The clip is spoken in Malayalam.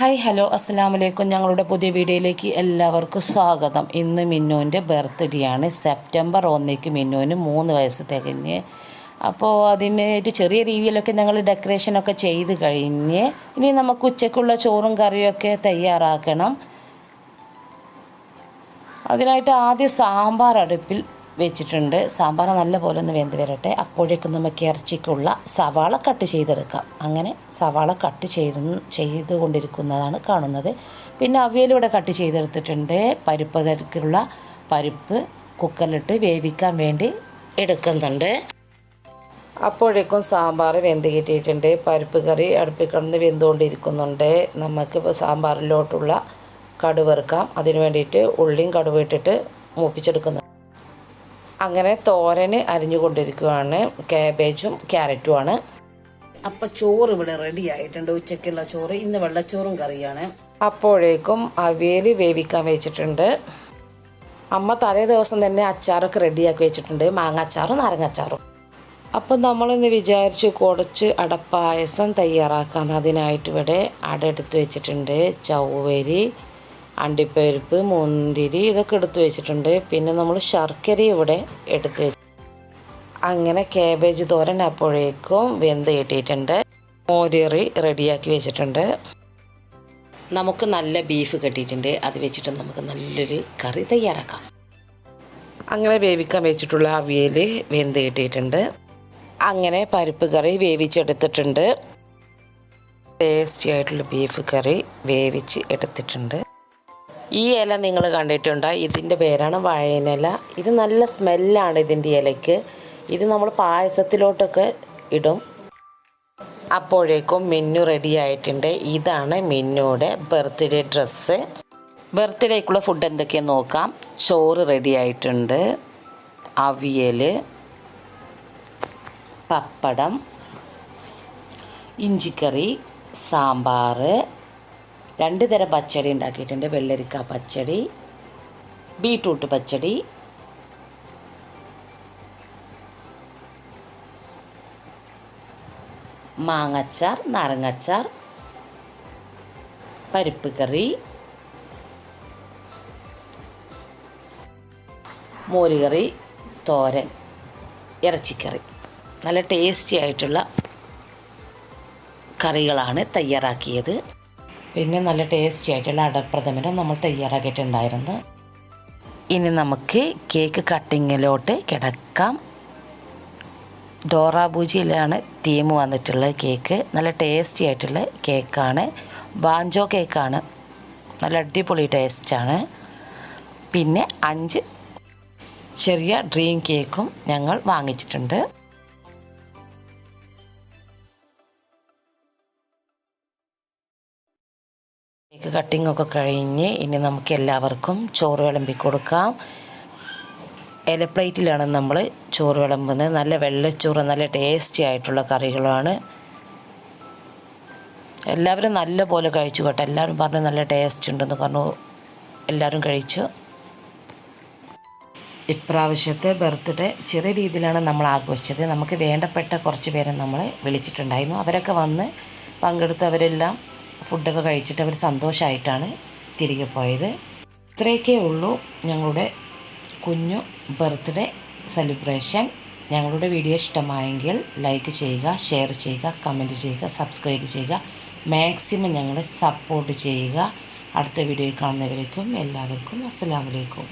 ഹായ് ഹലോ അസ്സാം വലൈക്കും ഞങ്ങളുടെ പുതിയ വീഡിയോയിലേക്ക് എല്ലാവർക്കും സ്വാഗതം. ഇന്ന് മിന്നുവിന്റെ ബർത്ത്ഡേ ആണ് സെപ്റ്റംബർ ഒന്നേക്ക് മിന്നുവിന് മൂന്ന് വയസ്സ് തികഞ്ഞ്. അപ്പോൾ അതിന് ഒരു ചെറിയ രീതിയിലൊക്കെ ഞങ്ങൾ ഡെക്കറേഷനൊക്കെ ചെയ്ത് കഴിഞ്ഞ് ഇനി നമുക്ക് ഉച്ചയ്ക്കുള്ള ചോറും കറിയൊക്കെ തയ്യാറാക്കണം. അതിനായിട്ട് ആദ്യം സാമ്പാർ അടുപ്പിൽ വെച്ചിട്ടുണ്ട്. സാമ്പാർ നല്ലപോലെ ഒന്ന് വെന്ത് വരട്ടെ. അപ്പോഴേക്കും നമുക്ക് ഇറച്ചിക്കുള്ള സവാള കട്ട് ചെയ്തെടുക്കാം. അങ്ങനെ സവാള കട്ട് ചെയ്ത് ചെയ്തുകൊണ്ടിരിക്കുന്നതാണ് കാണുന്നത്. പിന്നെ അവിയലിവിടെ കട്ട് ചെയ്തെടുത്തിട്ടുണ്ട്. പരിപ്പ് തരത്തിലുള്ള പരിപ്പ് കുക്കറിലിട്ട് വേവിക്കാൻ വേണ്ടി എടുക്കുന്നുണ്ട്. അപ്പോഴേക്കും സാമ്പാർ വെന്ത് കിട്ടിയിട്ടുണ്ട്. പരിപ്പ് കറി അടുപ്പിൽ കിടന്ന് വെന്തുകൊണ്ടിരിക്കുന്നുണ്ട്. നമുക്ക് സാമ്പാറിലോട്ടുള്ള കടുവറുക്കാം അതിന് വേണ്ടിയിട്ട് ഉള്ളിയും കടുവ് ഇട്ടിട്ട് മൂപ്പിച്ചെടുക്കുന്നു. അങ്ങനെ തോരന് അരിഞ്ഞുകൊണ്ടിരിക്കുകയാണ് കാബേജും ക്യാരറ്റുമാണ് അപ്പം ചോറ് ഇവിടെ റെഡി ആയിട്ടുണ്ട് ഉച്ചയ്ക്കുള്ള ചോറ്. ഇന്ന് വെള്ളച്ചോറും കറിയാണ്. അപ്പോഴേക്കും അവിയൽ വേവിക്കാൻ വെച്ചിട്ടുണ്ട്. അമ്മ തലേ ദിവസം തന്നെ അച്ചാറൊക്കെ റെഡിയാക്കി വെച്ചിട്ടുണ്ട് മാങ്ങ അച്ചാറും നാരങ്ങ അച്ചാറും. അപ്പം നമ്മളിന്ന് വിചാരിച്ചു കുറച്ച് അടപ്പായസം തയ്യാറാക്കാൻ. അതിനായിട്ട് ഇവിടെ അട എടുത്ത് വെച്ചിട്ടുണ്ട് ചവ്വരി അണ്ടിപ്പരിപ്പ് മുന്തിരി ഇതൊക്കെ എടുത്ത് വെച്ചിട്ടുണ്ട്. പിന്നെ നമ്മൾ ശർക്കര ഇവിടെ എടുത്ത് വെച്ചു അങ്ങനെ കാബേജ് തോരൻ അപ്പോഴേക്കും വെന്ത് കിട്ടിയിട്ടുണ്ട്. മോരേറി റെഡിയാക്കി വെച്ചിട്ടുണ്ട്. നമുക്ക് നല്ല ബീഫ് കിട്ടിയിട്ടുണ്ട്. അത് വെച്ചിട്ട് നമുക്ക് നല്ലൊരു കറി തയ്യാറാക്കാം. അങ്ങനെ വേവിക്കാൻ വെച്ചിട്ടുള്ള അവിയൽ വെന്ത് കിട്ടിയിട്ടുണ്ട്. അങ്ങനെ പരിപ്പ് കറി വേവിച്ചെടുത്തിട്ടുണ്ട്. ടേസ്റ്റി ആയിട്ടുള്ള ബീഫ് കറി വേവിച്ച് എടുത്തിട്ടുണ്ട്. ഈ ഇല നിങ്ങൾ കണ്ടിട്ടുണ്ടോ? ഇതിന്റെ പേരാണ് വഴയനില. ഇത് നല്ല സ്മെല്ലാണ് ഇതിന്റെ ഇലയ്ക്ക്. ഇത് നമ്മൾ പായസത്തിലോട്ടൊക്കെ ഇടും. അപ്പോഴേക്കും മിന്നു റെഡി ആയിട്ടുണ്ട്. ഇതാണ് മിന്നുടെ ബർത്ത്ഡേ ഡ്രസ്സ് ബർത്ത്ഡേക്കുള്ള ഫുഡ് എന്തൊക്കെയാണെന്ന് നോക്കാം. ചോറ് റെഡി ആയിട്ടുണ്ട്. അവിയൽ പപ്പടം ഇഞ്ചിക്കറി സാമ്പാർ രണ്ട് തരം പച്ചടി ഉണ്ടാക്കിയിട്ടുണ്ട്. വെള്ളരിക്ക പച്ചടി ബീട്രൂട്ട് പച്ചടി. മാങ്ങച്ചാർ നാരങ്ങച്ചാർ പരിപ്പ് കറി മോരുകറി തോരൻ ഇറച്ചിക്കറി. നല്ല ടേസ്റ്റി ആയിട്ടുള്ള കറികളാണ് തയ്യാറാക്കിയത്. പിന്നെ നല്ല ടേസ്റ്റി ആയിട്ടുള്ള അടപ്രഥമനും നമ്മൾ തയ്യാറാക്കിയിട്ടുണ്ടായിരുന്നു. ഇനി നമുക്ക് കേക്ക് കട്ടിങ്ങിലോട്ട് കിടക്കാം. ഡോറാബൂജിയിലാണ് തീം വന്നിട്ടുള്ള കേക്ക് നല്ല ടേസ്റ്റി ആയിട്ടുള്ള കേക്കാണ് ബാഞ്ചോ കേക്കാണ് നല്ല അടിപൊളി ടേസ്റ്റാണ് പിന്നെ അഞ്ച് ചെറിയ ഡ്രീം കേക്കും ഞങ്ങൾ വാങ്ങിച്ചിട്ടുണ്ട്. കേക്ക് കട്ടിംഗ് ഒക്കെ കഴിഞ്ഞ് ഇനി നമുക്ക് എല്ലാവർക്കും ചോറ് വിളമ്പി കൊടുക്കാം. ഇല പ്ലേറ്റിലാണ് നമ്മൾ ചോറ് വിളമ്പുന്നത്. നല്ല വെള്ളച്ചോറ് നല്ല ടേസ്റ്റി ആയിട്ടുള്ള കറികളാണ്. എല്ലാവരും നല്ല പോലെ കഴിച്ചു കേട്ടോ. എല്ലാവരും പറഞ്ഞു നല്ല ടേസ്റ്റ് ഉണ്ടെന്ന് പറഞ്ഞു. എല്ലാവരും കഴിച്ചു. ഇപ്രാവശ്യത്തെ ബർത്ത്ഡേ ചെറിയ രീതിയിലാണ് നമ്മൾ ആഘോഷിച്ചത്. നമുക്ക് വേണ്ടപ്പെട്ട കുറച്ച് പേരെ നമ്മൾ വിളിച്ചിട്ടുണ്ടായിരുന്നു. അവരൊക്കെ വന്ന് പങ്കെടുത്ത് അവരെല്ലാം ഫുഡൊക്കെ കഴിച്ചിട്ട് അവർ സന്തോഷമായിട്ടാണ് തിരികെ പോയത്. ഇത്രയൊക്കെ ഉള്ളൂ ഞങ്ങളുടെ കുഞ്ഞു ബർത്ത്ഡേ സെലിബ്രേഷൻ. ഞങ്ങളുടെ വീഡിയോ ഇഷ്ടമായെങ്കിൽ ലൈക്ക് ചെയ്യുക ഷെയർ ചെയ്യുക കമന്റ് ചെയ്യുക സബ്സ്ക്രൈബ് ചെയ്യുക. മാക്സിമം ഞങ്ങളെ സപ്പോർട്ട് ചെയ്യുക. അടുത്ത വീഡിയോയിൽ കാണുന്നവരേക്കും എല്ലാവർക്കും അസ്സാം വലൈക്കും